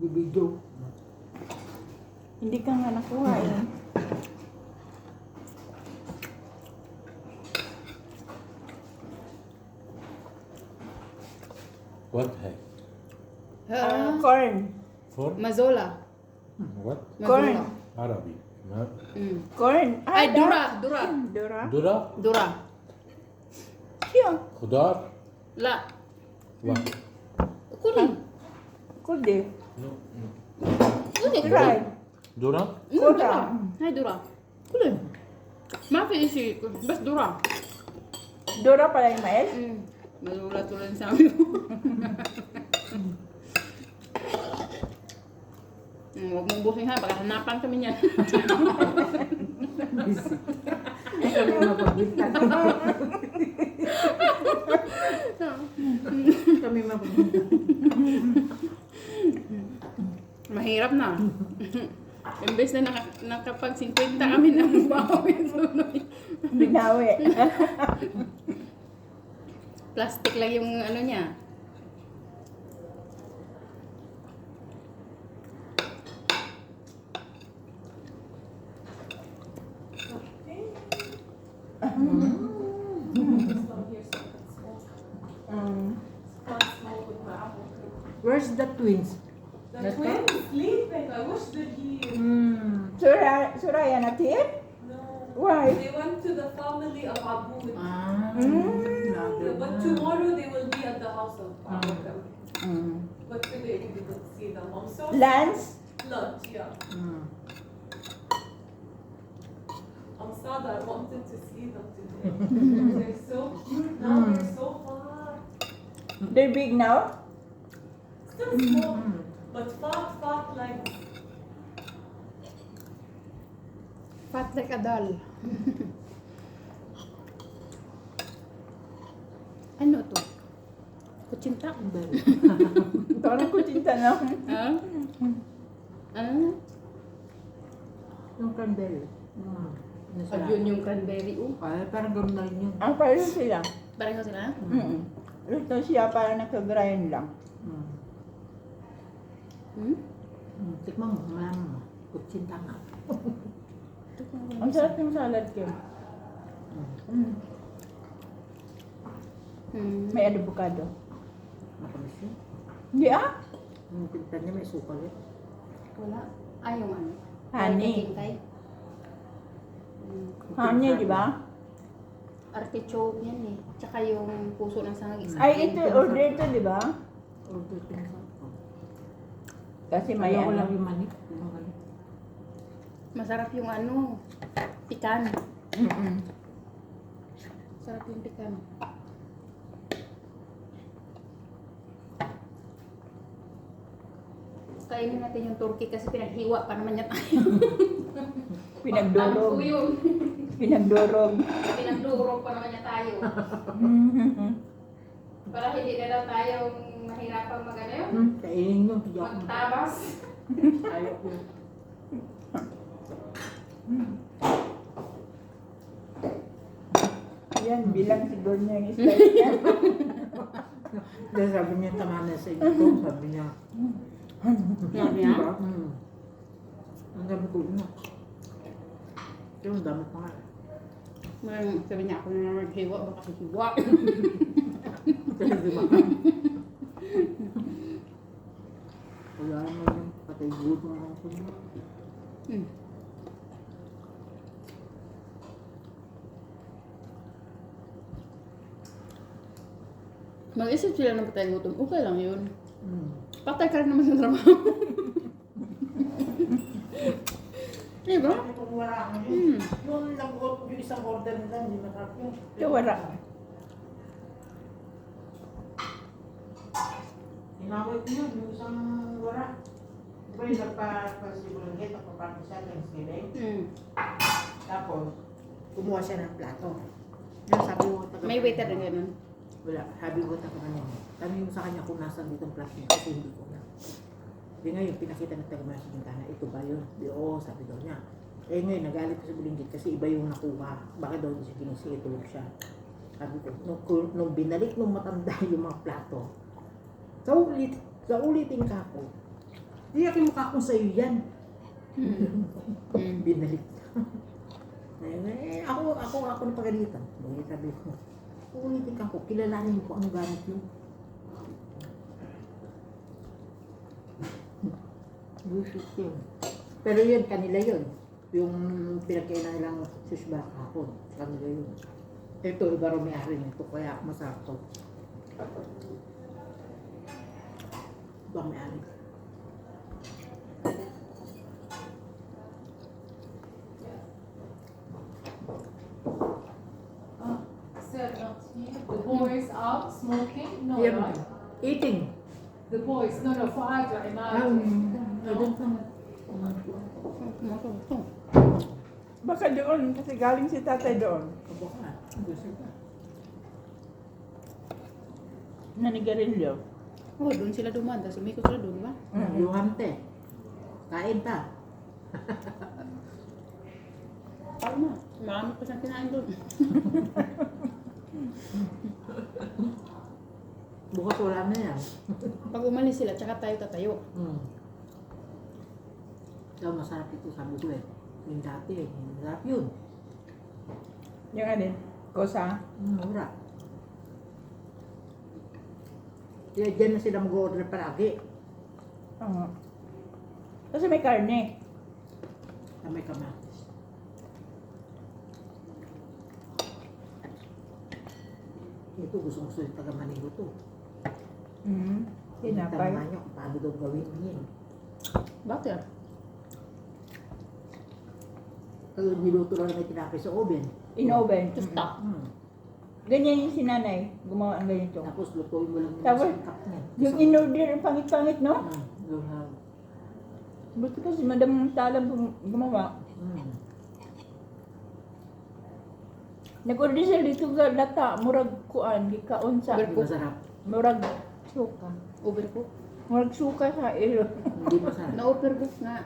Bibidyo. Hindi ka nga nakuha eh. What heck? Ah, Ah, corn. For Mazola. what? Corn. Mazola. Arabic. No? Mm. Corn. Ah, Ay, Dura. da- Dura. Dura. Dura? Dura. Siya. Khudar? La. What? Kuli. Kudi. No. Kuli. Right. Dura? Mm, Dura. Dura. Ay, Dura. Kuli. ما في شيء بس ذرة Dura pala yung mais. Mazola tuloy sa amin. Mm, Huwag mong busin ha, baka hanapan kami niyan. Kami mapagbitan. Mahirap na. Imbes na naka, nakapag 50 kami na bawi tuloy. Binawi. Plastic lang yung ano niya. Where's the twins? Family of Abu. Ah. Mm. But tomorrow they will be at the house of Abu. Mm. But today we didn't see them. I'm so Lunch? Lunch, yeah. Hmm. I'm sad I wanted to see them today. they're so cute now. Mm. They're so fat. They're big now? Still small, but fat, fat like Fat like a doll. Kutsinta? Parang kutsinta na. Ha? Ano? Yung candle. Hmm. Ano sila? Ayun yung cranberry. Oh. Ay, parang rin yun. Ang pareho sila. Pareho sila? Mm. Ito siya parang naka-grind lang. Hmm. Hmm? Hmm. Tikman mo, malaman mo. Kutsinta nga. Ang sarap yung salad ko. Mm. Hmm. May adobokado. Matamis yun. Hindi ah? Yung pinta niya may sukal yun. Wala. Ay, yung ano? Honey. Kay. Honey, di ba? Artichoke yan eh. Tsaka yung puso ng sangag. isa. Ay, ito, order ito, di ba? Order ako. Kasi may lang ano. yung manik. Yung manik. Masarap yung ano. Pikan. Mm-mm. Sarap yung pikan. Kainin natin yung turkey kasi pinaghiwa pa naman niya tayo. Pinagdurog. Tampo yun. Pinagdurog. Pinagdurog pa naman niya tayo. Para hindi na daw tayong mahirapang magano yun. Hmm. Kainin ako. Magtabas. Ayaw ko. Yan, bilang siguro niya yung style niya. Dahil sabi niya, tama na sa inyo. Sabi niya. Sabi niya? Diba? Hmm. Ang dami ko na. Pero ang dami pa nga. Maraming sabi niya ako na maghiwa, baka hiwa. Kasi di ba? Wala naman yung patay good mo ako. Hmm. Mag-isip sila ng patay gutom. Okay lang yun. Patay ka rin naman sa trabaho. diba? Kung wala ako Hmm. Nung nag-order yung isang order nila, hindi yun. Ito, wala. Inaway ko yun, yung isang wala. Di ba yung nagpa-pasibulanggit, nagpa-practice siya, Thanksgiving. Hmm. Tapos, kumuha siya ng plato. Yan, sabi ko, taga- May waiter na ganun. Wala, sabi ko taga kanya. Sabi mo sa kanya kung nasan dito ang niya, kasi hindi ko na. Di ngayon, pinakita ng taga sa bintana, ito ba yun? Di, oo, sabi daw niya. Eh ngayon, nagalit ko sa bulinggit kasi iba yung nakuha. Bakit daw hindi siya tulog siya. Sabi ko, nung, nung binalik nung matanda yung mga plato, sa ulit, sa ulitin ka po, Tiyak yung mukha kong sa'yo yan. Mm. Mm. Binalik. Eh, ako, ako, ako na pagalitan. Bakit sabi ko, uulitin ka ko, kilalanin mo kung ano gamit mo. Bullshit yun. Pero yun, kanila yun. Yung pinagkainan nilang sushba kahapon. Kanila yun. Ito, iba rin may-ari nito, kaya masarap to. Ibang may-ari. Ah, Sir, not here. The boys smoking? No, Yeah, right? Eating. The boys, no, no, for Aja, Um, imagine. Kumakawto. Baka doon, kasi galing si tatay doon. Nanigarilyo. Oh, doon sila dumaan. Tapos umikot sila doon, ba? Mm. Yung hante. Kain ta. Parang na. Marami pa siyang kinain doon. Bukas wala na yan. Pag umalis sila, tsaka tayo tatayo. Hmm. Daw masarap ito sabi ko eh. Yung dati eh. Masarap yun. Yung alin? Kosa? Hmm, mura. Kaya dyan na sila mag-order palagi. Oo. Kasi may karne. Kamay kamatis. Ito gusto gusto yung taga Manilo to. Mm. Tinapay. Tama kung paano daw gawin niya. Bakit? Kaya niluto lang may tinapay sa oven. In oven. Tusta. Hmm. Ganyan yung sinanay. Gumawa ang ganito. Tapos lutuin mo lang yung Tapos, sangkap niya. Yung Sa- in-order, ang pangit-pangit, no? Hmm, yung hag. Buti kasi Madam Talam gum- gumawa. Hmm. Nag-order siya dito sa lata, murag kuan, gikaon sa, masarap. murag suka. Overcook. Murag suka sa ilo. Hindi masarap. Na-overcook nga.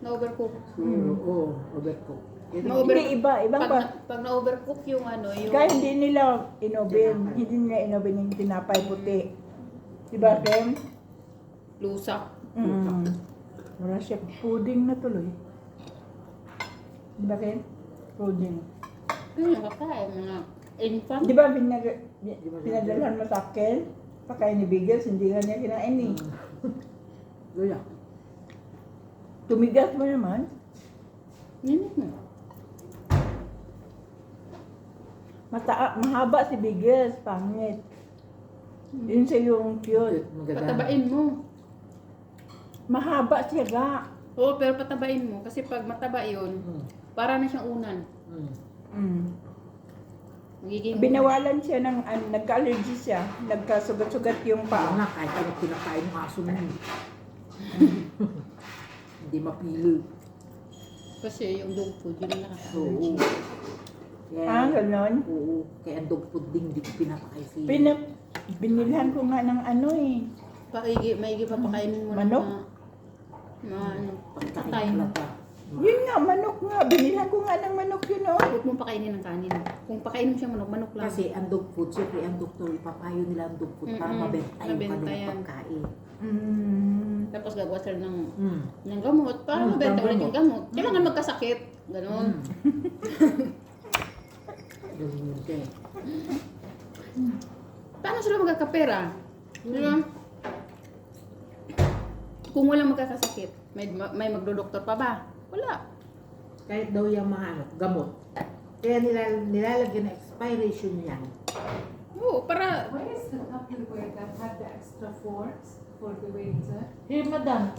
Na-overcook. Oo, oo, overcook. Na-over- Hindi iba, ibang Pag, pa. na, pag na-overcook yung ano, yung... Kaya hindi nila inoven, hindi nila inoven yung tinapay puti. Diba, Kem? Lusak. Mm. Mura siya, pudding na tuloy. Diba, Kem? Pudding. Yung nakakain, mga infant. Di ba binag bin- pinadalhan mo sa akin? Pakain ni Biggles, hindi nga niya kinain eh. Luya. Tumigas mo naman. Ninit mo. Mata mahaba si Biggles, pangit. Yun sa yung cute. Magagana. Patabain mo. Mahaba siya ga. Oo, pero patabain mo. Kasi pag mataba yun, Hmm. para na siyang unan. Hmm. Mm. Magiging Binawalan siya ng, an, nagka-allergy siya. Nagkasugat-sugat yung paa. nga, kahit ano pinakain ng aso mo. Hindi mapili. Kasi yung dog food, yun Oo. nakaka-allergy. Kaya, Ah, ganon. Oo. Kaya ang dog food din, hindi ko pinapakay si... Pinap, binilhan ko nga ng ano eh. Paigi, maigi pa pakainin mo Manok? mga, mga ano, patay. Pagkain talaga. Yun nga, manok nga. Binilhan ko nga ng manok yun oh. Huwag mong pakainin ng kanin. Kung pakainin mo siya manok, manok lang. Kasi ang dog food, siyempre ang doktor, ipapayo nila ang dog food para Mm-mm. mabenta yung Mabenta kanilang yan. pagkain. Mm. Tapos gagawa sila ng, Mm. ng gamot para Mm, mabenta ng ulit gamot. yung gamot. Kailangan magkasakit. Ganon. Mm. Ganun yun kaya. Paano sila magkakapera? Di ba? Kung walang magkakasakit, may, may magdodoktor pa ba? Wala. Kahit daw yung mga ano, gamot. Kaya nila, nilalagyan ng expiration yan. Oo, para Where is the Tupperware that had the extra forks for the waiter? Here, madam.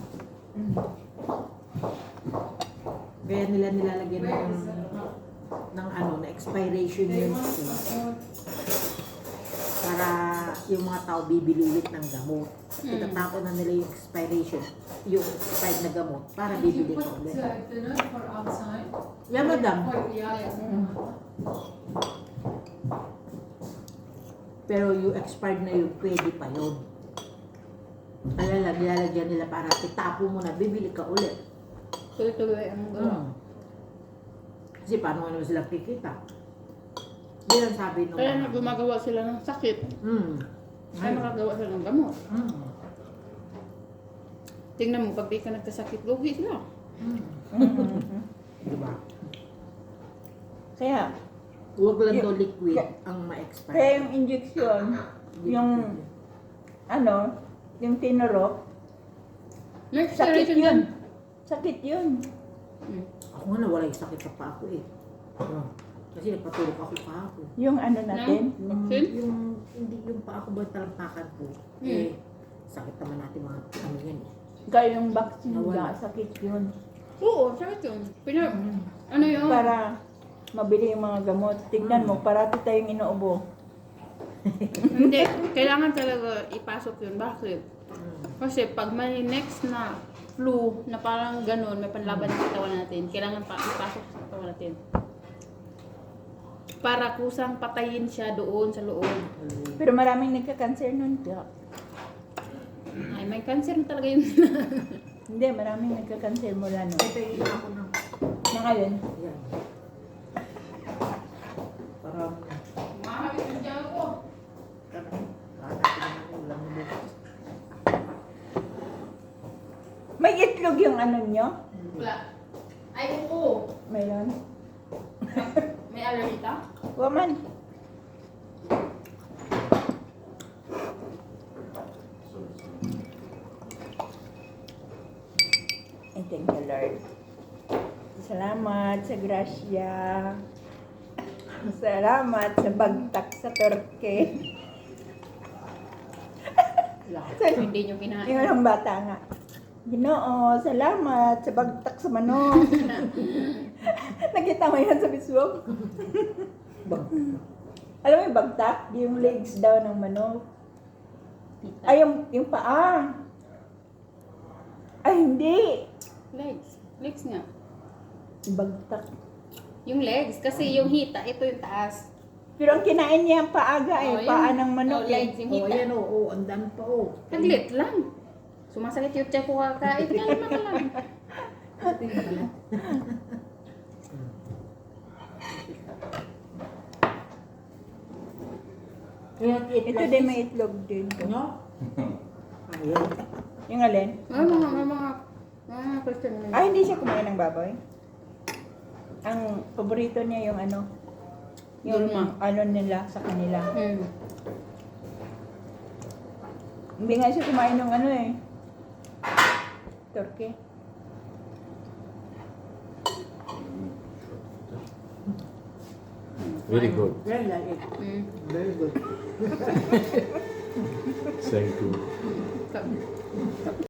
Kaya nila nilalagyan Where ng, is ng ano, na expiration They yun. Para yung mga tao bibili ulit ng gamot. Mm. Itatapon na nila yung expiration, yung expired na gamot para Did you bibili put ka ulit. dinner for outside? Yeah, madam. Yeah, yeah. Pero yung expired na yun, pwede pa yun. Kaya lang, nilalagyan nila para itapo mo na, bibili ka ulit. tuloy-tuloy ang gawa. Hmm. Kasi paano nga naman sila kikita? Hindi lang sabi nung... Kaya na gumagawa sila ng sakit. Hmm. Kaya nakagawa sila ng gamot. Hmm. Tingnan mo, pag di ka nagkasakit, lugi sila. Mhm. Diba? Kaya, Huwag lang daw liquid Kaya- ang ma-expire. kaya yung injection, yung ano, yung tinurok, May sakit expiration yun. yan. Sakit yun. Mm. Ako nga nawala yung sakit sa paa ko eh. Oh, kasi nagpatulog ako kahapon. Yung ano natin. Yung, Vaccine? yung, hindi yung paa ko ba talampakan ko. Hmm. Eh, sakit naman natin mga ano yan eh. Kaya yung vaccine Nawala. nga, sakit yun. Oo, sakit yun. Pina, ano yun? Para mabili yung mga gamot. Tignan mo, parati tayong inuubo. Hindi, kailangan talaga ipasok yun. Bakit? Kasi pag may next na flu na parang ganun, may panlaban ng katawan natin, kailangan pa ipasok sa katawan natin. Para kusang patayin siya doon sa loob. Pero maraming nagka-cancer nun. Ay, may cancer na talaga yun. Hindi, maraming nagka-cancer mula nun. Ito yung ako ng Mga yun. yan. Parang, Mahawit yung tiyan ko. parang, hanapin naman yung ulam mo. May itlog yung ano nyo? Wala. Ay, oo. Mayroon. May allergy ka? Woman. Thank the Lord. Salamat sa grasya. Salamat sa bagtak sa Turkey. Hindi nyo kinain. Yung ang bata nga. Ginoo, salamat sa bagtak sa manok. Nakita mo yan sa Facebook? Alam mo yung bagtak? Yung legs daw ng manok. Ay, yung, yung paa. Ay, hindi. Legs. Legs nga. Bagtak. Yung legs. Kasi yung hita, ito yung taas. Pero ang kinain niya ang paaga eh. Oh, yun. paa ng manok Oh, legs, eh. yung Oh, hita. ayan oh, oh, ang dami pa oh. Taglit lang. Sumasakit yung tiyan ko kakain. Tingnan ka lang. Ito din may itlog din. Ano? Ayan. Yung alin? May mga, may mga, mga question na Ay, hindi siya kumain ng baboy. Ang paborito niya yung ano, yung Dulma. ano nila sa kanila. Hmm. Hindi nga siya kumain ng ano eh. Turkey. Very good. Very it. Hmm. Very good. Thank you.